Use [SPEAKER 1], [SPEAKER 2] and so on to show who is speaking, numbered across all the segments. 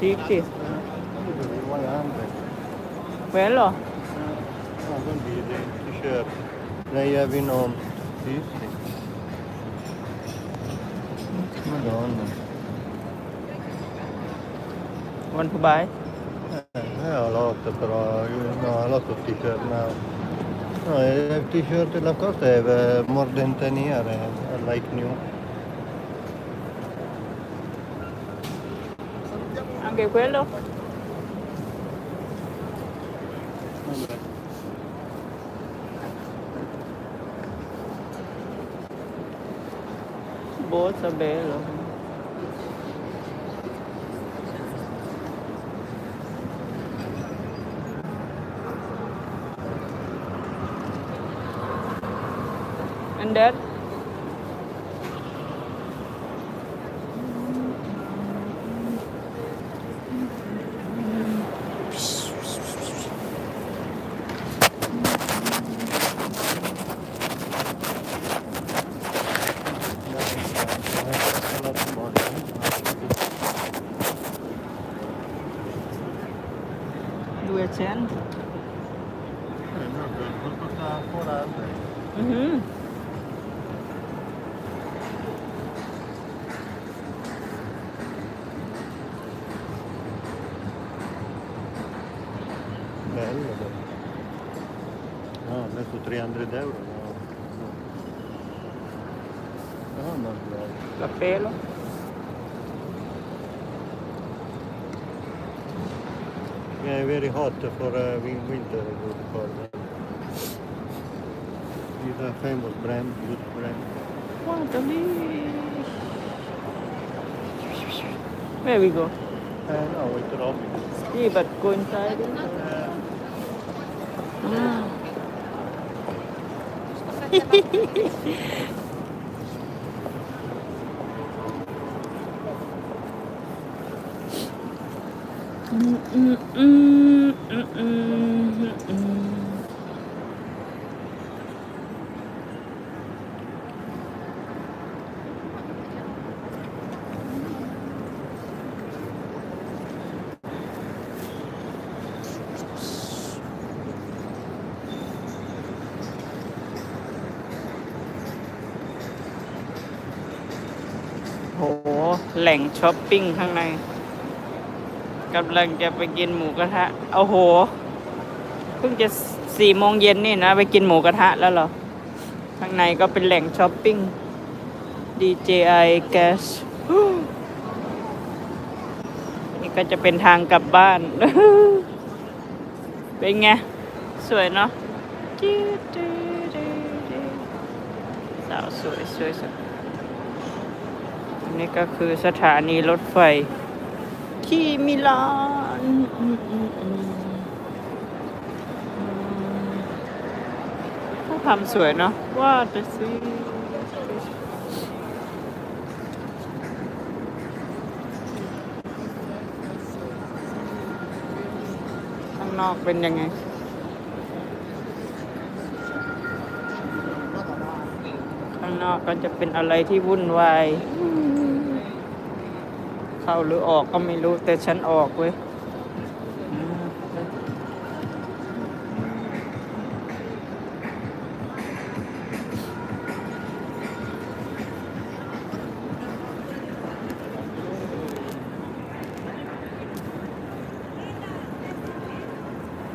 [SPEAKER 1] Cicchi?
[SPEAKER 2] Quello?
[SPEAKER 1] No, non dire, t-shirt. Lei ha vino. Sì, sì. Madonna.
[SPEAKER 2] Want to buy?
[SPEAKER 1] Eh, eh ho lotto però, io no, ho lotto t-shirt no. No, il t-shirt della cosa è eh, more than 10 eh, like new.
[SPEAKER 2] Anche quello Bozza bello. And that? Mm-hmm.
[SPEAKER 1] Bello, bello. No, ho 300 euro. No, no, no. La
[SPEAKER 2] pelo?
[SPEAKER 1] Yeah, very hot for uh, win- winter. Good for them. It's a famous brand, good brand.
[SPEAKER 2] Guarda lì. Where we go?
[SPEAKER 1] Uh, no, with Robin.
[SPEAKER 2] Yeah, but go inside.
[SPEAKER 1] Uh,
[SPEAKER 2] Ah. แหล่งช้อปปิ้งข้างใน กำลังจะไปกินหมูกระทะเอาโหเพิ่งจะสี่โมงเย็นนี่นะ ไปกินหมูกระทะแล้วเหรอ ข้างในก็เป็นแหล่งช้อปปิ้ง DJI Gas นี่ก็จะเป็นทางกลับบ้าน เป็นไง สวยเนาะสาวสวยสวยสวยนนี้ก็คือสถานีรถไฟ ที่มิลานอืมอืมอืมเขาทำสวยเนาะว่าแต่สิข้างนอกเป็นยังไงข้างนอกก็จะเป็นอะไรที่วุ่นวาย เข้าหรือออกก็ไม่รู้แต่ฉันออกเว้ย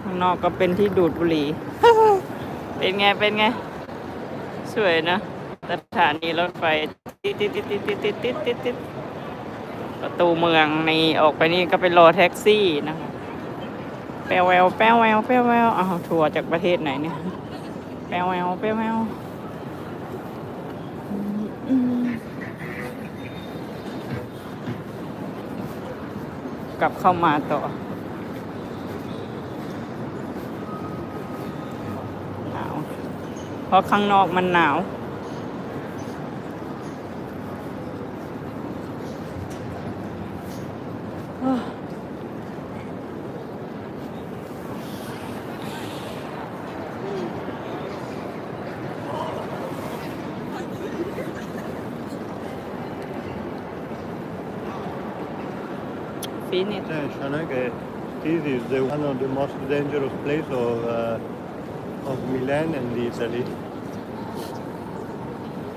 [SPEAKER 2] ข้างนอกก็เป็นที่ดูดบุหรี่ เป็นไง เป็นไง สวยนะสถานีรถไฟติดติดติดติดติดติดติดติด ประตูเมืองนี่ออกไปนี่ก็ไปรอแท็กซี่นะคะแปวแววแปวแววแปวแววอ้าวทัวร์จากประเทศไหนเนี่ยแปวแววแปวแววกลับเข้ามาต่อหนาวเพราะข้างนอกมันหนาว ฝ finish
[SPEAKER 1] Attention eh, che this is the one of the most dangerous place of, uh, of Milan and Italy.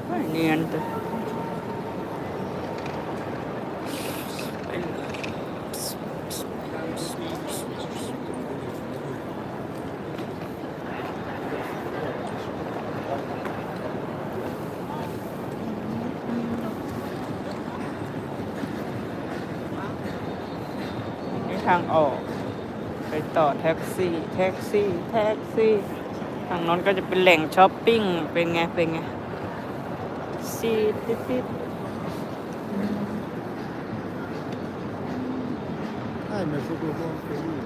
[SPEAKER 2] ไทางออก ไปต่อแท็กซี่ แท็กซี่ แท็กซี่ ทางนั้นก็จะเป็นแหล่งช้อปปิ้ง เป็นไง เป็นไงซีติดติด
[SPEAKER 1] Ah, mi è stato molto lì.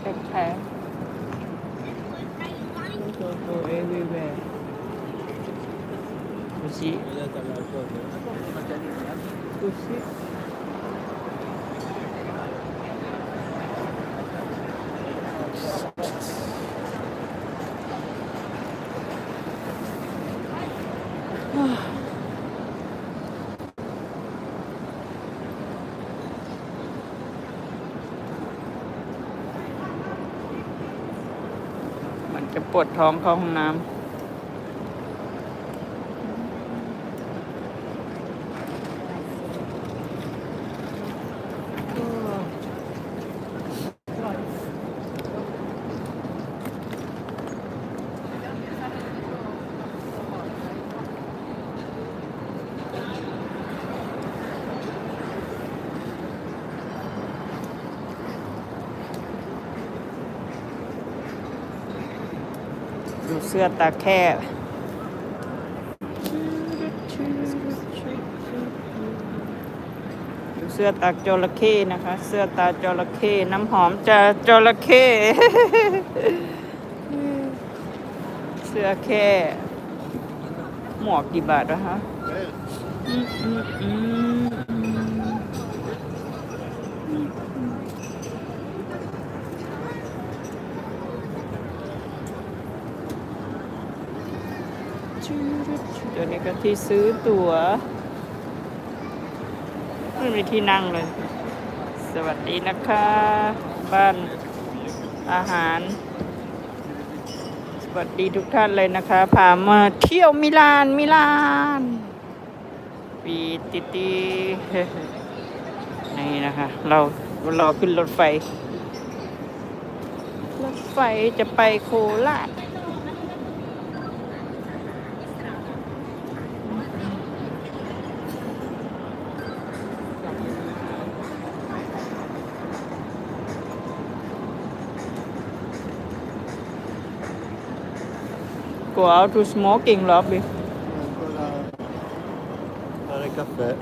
[SPEAKER 2] แท็กแท็กโกโกเอวีแวร์ ดูสิดูสิมันจะปวดท้องเข้าห้องน้ำ เสื้อตาแค่เสื้อตาจระเข้นะคะ เสื้อตาจระเข้น้ำหอมจะจระเข้เสื้อแค่หมวกกี่บาทวะคะอืมอืมอืมอืม เดี๋ยวนี้ก็ที่ซื้อตั๋วไม่มีที่นั่งเลย สวัสดีนะคะ บ้านอาหาร สวัสดีทุกท่านเลยนะคะ พามาเที่ยวมิลานมิลานปีติตีนี่นะคะ เรารอขึ้นรถไฟ รถไฟจะไปโคราช กูเอา to smoking lobby
[SPEAKER 1] ancora fare caffè. Eh,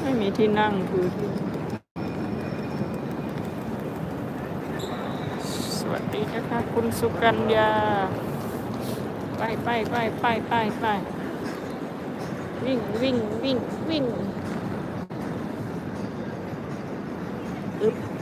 [SPEAKER 2] ไม่มีที่นั่งคือที่สวัสดีนะคะคุณสุกัญญา ไปไปไปไปไปไปวิ่งวิ่งวิ่งวิ่งอึ๊บ